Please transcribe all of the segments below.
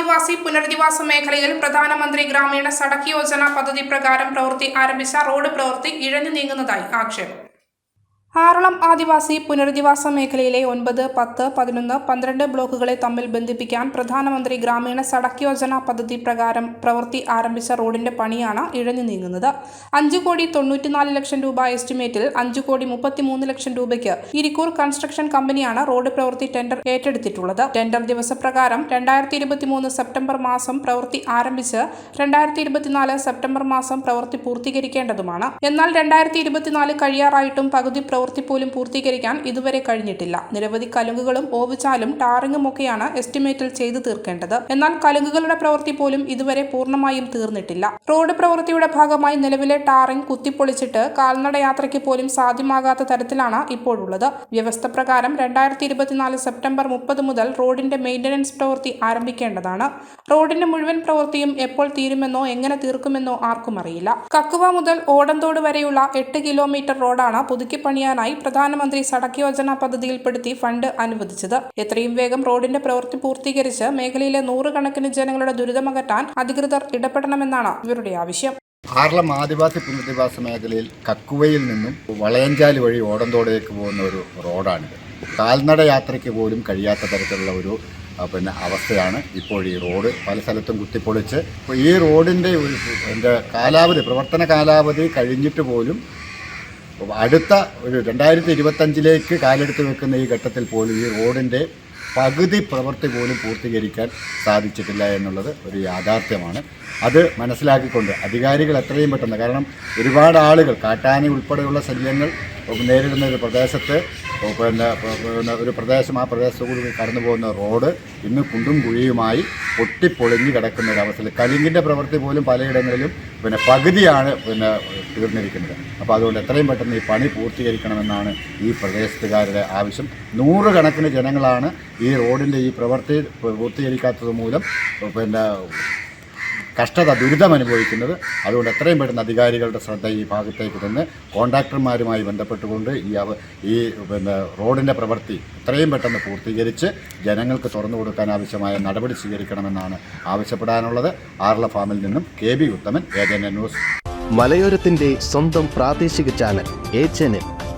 ആദിവാസി പുനരധിവാസ മേഖലയിൽ പ്രധാനമന്ത്രി ഗ്രാമീണ സടക്ക് യോജന പദ്ധതി പ്രകാരം പ്രവൃത്തി ആരംഭിച്ച റോഡ് പ്രവൃത്തി ഇഴഞ്ഞു നീങ്ങുന്നതായി ആക്ഷേപം. ആറളം ആദിവാസി പുനരധിവാസ മേഖലയിലെ ഒൻപത് പത്ത് പതിനൊന്ന് പന്ത്രണ്ട് ബ്ലോക്കുകളെ തമ്മിൽ ബന്ധിപ്പിക്കാൻ പ്രധാനമന്ത്രി ഗ്രാമീണ സടക്ക് യോജന പദ്ധതി പ്രകാരം പ്രവൃത്തി ആരംഭിച്ച റോഡിന്റെ പണിയാണ് ഇഴഞ്ഞു നീങ്ങുന്നത്. അഞ്ചു കോടി തൊണ്ണൂറ്റിനാല് ലക്ഷം രൂപ എസ്റ്റിമേറ്റിൽ അഞ്ചു കോടി മുപ്പത്തിമൂന്ന് ലക്ഷം രൂപയ്ക്ക് ഇരിക്കൂർ കൺസ്ട്രക്ഷൻ കമ്പനിയാണ് റോഡ് പ്രവൃത്തി ടെൻഡർ ഏറ്റെടുത്തിട്ടുള്ളത്. ടെൻഡർ ദിവസപ്രകാരം രണ്ടായിരത്തി ഇരുപത്തിമൂന്ന് സെപ്റ്റംബർ മാസം പ്രവൃത്തി ആരംഭിച്ച് രണ്ടായിരത്തി ഇരുപത്തിനാല് സെപ്റ്റംബർ മാസം പ്രവൃത്തി പൂർത്തീകരിക്കേണ്ടതുമാണ്. എന്നാൽ രണ്ടായിരത്തി ഇരുപത്തിനാല് കഴിയാറായിട്ടും പകുതി പ്രവൃത്തി പോലും പൂർത്തീകരിക്കാൻ ഇതുവരെ കഴിഞ്ഞിട്ടില്ല. നിരവധി കലുങ്കുകളും ഓവുചാലും ടാറിങ്ങും ഒക്കെയാണ് എസ്റ്റിമേറ്റിൽ ചെയ്തു തീർക്കേണ്ടത്. എന്നാൽ കലുങ്കുകളുടെ പ്രവൃത്തി പോലും ഇതുവരെ പൂർണമായും തീർന്നിട്ടില്ല. റോഡ് പ്രവൃത്തിയുടെ ഭാഗമായി നിലവിലെ ടാറിംഗ് കുത്തിപ്പൊളിച്ചിട്ട് കാൽനട യാത്രയ്ക്ക് പോലും സാധ്യമാകാത്ത തരത്തിലാണ് ഇപ്പോഴുള്ളത്. വ്യവസ്ഥ പ്രകാരം രണ്ടായിരത്തി ഇരുപത്തിനാല് സെപ്റ്റംബർ മുപ്പത് മുതൽ റോഡിന്റെ മെയിന്റനൻസ് പ്രവൃത്തി ആരംഭിക്കേണ്ടതാണ്. റോഡിന്റെ മുഴുവൻ പ്രവൃത്തിയും എപ്പോൾ തീരുമെന്നോ എങ്ങനെ തീർക്കുമെന്നോ ആർക്കും അറിയില്ല. കക്കുവ മുതൽ ഓടന്തോട് വരെയുള്ള എട്ട് കിലോമീറ്റർ റോഡാണ് പുതുക്കി പണിയാനായി പ്രധാനമന്ത്രി സടക്ക് യോജന പദ്ധതിയിൽപ്പെടുത്തി ഫണ്ട് അനുവദിച്ചത്. എത്രയും വേഗം റോഡിന്റെ പ്രവൃത്തി പൂർത്തീകരിച്ച് മേഖലയിലെ നൂറുകണക്കിന് ജനങ്ങളുടെ ദുരിതമകറ്റാൻ അധികൃതർ ഇടപെടണമെന്നാണ് ഇവരുടെ ആവശ്യം. ആർളം ആദിവാസി പുനരധിവാസ മേഖലയിൽ കക്കുവയിൽ നിന്നും വളയഞ്ചാലി വഴി ഓടന്തോടേക്ക് പോകുന്ന ഒരു റോഡാണിത്. കാൽനട യാത്രയ്ക്ക് പോലും കഴിയാത്ത തരത്തിലുള്ള ഒരു പിന്നെ അവസ്ഥയാണ് ഇപ്പോൾ ഈ റോഡ്. പല സ്ഥലത്തും കുത്തിപ്പൊളിച്ച്. ഈ റോഡിന്റെ ഒരു എന്റെ കാലാവധി പ്രവർത്തന കാലാവധി കഴിഞ്ഞിട്ട് പോലും അടുത്ത ഒരു രണ്ടായിരത്തി ഇരുപത്തഞ്ചിലേക്ക് കാലെടുത്ത് വെക്കുന്ന ഈ ഘട്ടത്തിൽ പോലും ഈ റോഡിന്റെ പകുതി പ്രവൃത്തി പോലും പൂർത്തീകരിക്കാൻ സാധിച്ചിട്ടില്ല എന്നുള്ളത് ഒരു യാഥാർത്ഥ്യമാണ്. അത് മനസ്സിലാക്കിക്കൊണ്ട് അധികാരികൾ എത്രയും പെട്ടെന്ന് കാരണം ഒരുപാട് ആളുകൾ കാട്ടാനി ഉൾപ്പെടെയുള്ള ശല്യങ്ങൾ നേരിടുന്ന ഒരു പ്രദേശത്ത് പിന്നെ പിന്നെ ഒരു പ്രദേശം ആ പ്രദേശത്തു കൂടി കടന്നു പോകുന്ന റോഡ് ഇന്ന് കുണ്ടും കുഴിയുമായി പൊട്ടിപ്പൊളിഞ്ഞ് കിടക്കുന്ന ഒരു അവസ്ഥയിൽ. കലിങ്ങിന്റെ പ്രവൃത്തി പോലും പലയിടങ്ങളിലും പിന്നെ പകുതിയാണ് പിന്നെ തീർന്നിരിക്കുന്നത്. അപ്പോൾ അതുകൊണ്ട് എത്രയും പെട്ടെന്ന് ഈ പണി പൂർത്തീകരിക്കണമെന്നാണ് ഈ പ്രദേശത്തുകാരുടെ ആവശ്യം. നൂറുകണക്കിന് ജനങ്ങളാണ് ഈ റോഡിന്റെ ഈ പ്രവൃത്തി പൂർത്തീകരിക്കാത്തത് മൂലം പിന്നെ കഷ്ടത ദുരിതം അനുഭവിക്കുന്നത്. അതുകൊണ്ട് എത്രയും പെട്ടെന്ന് അധികാരികളുടെ ശ്രദ്ധ ഈ ഭാഗത്തേക്ക് തന്നെ കോൺട്രാക്ടർമാരുമായി ബന്ധപ്പെട്ടുകൊണ്ട് ഈ അവ ഈ പിന്നെ റോഡിന്റെ പ്രവൃത്തി എത്രയും പെട്ടെന്ന് പൂർത്തീകരിച്ച് ജനങ്ങൾക്ക് തുറന്നു കൊടുക്കാൻ ആവശ്യമായ നടപടി സ്വീകരിക്കണമെന്നാണ് ആവശ്യപ്പെടാനുള്ളത്. ആർല ഫാമിൽ നിന്നും കെ ബി ഉത്തമൻ ഏജൻ ന്യൂസ്. മലയോരത്തിന്റെ സ്വന്തം പ്രാദേശിക ചാനൽ എ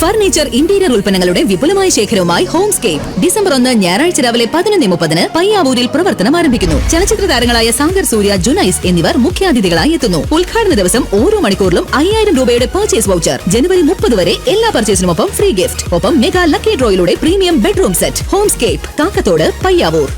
ഫർണിച്ചർ ഇന്റീരിയർ ഉൽപ്പന്നങ്ങളുടെ വിപുലമായ ശേഖരവുമായി ഹോംസ്കേപ്പ്. ഡിസംബർ ഒന്ന് ഞായറാഴ്ച രാവിലെ പതിനൊന്ന് മുപ്പതിന് പയ്യാവൂരിൽ പ്രവർത്തനം ആരംഭിക്കുന്നു. ചലച്ചിത്ര താരങ്ങളായ സാഗർ സൂര്യ ജുനൈസ് എന്നിവർ മുഖ്യാതിഥികളായി എത്തുന്നു. ഉദ്ഘാടന ദിവസം ഓരോ മണിക്കൂറിലും അയ്യായിരം രൂപയുടെ പർച്ചേസ് വൗച്ചർ ജനുവരി മുപ്പത് വരെ എല്ലാ പർച്ചേസിനുമൊപ്പം ഫ്രീ ഗിഫ്റ്റ് ഒപ്പം mega lucky ഡ്രോയിലൂടെ premium bedroom set Homescape Kakkathodu Payyavoor.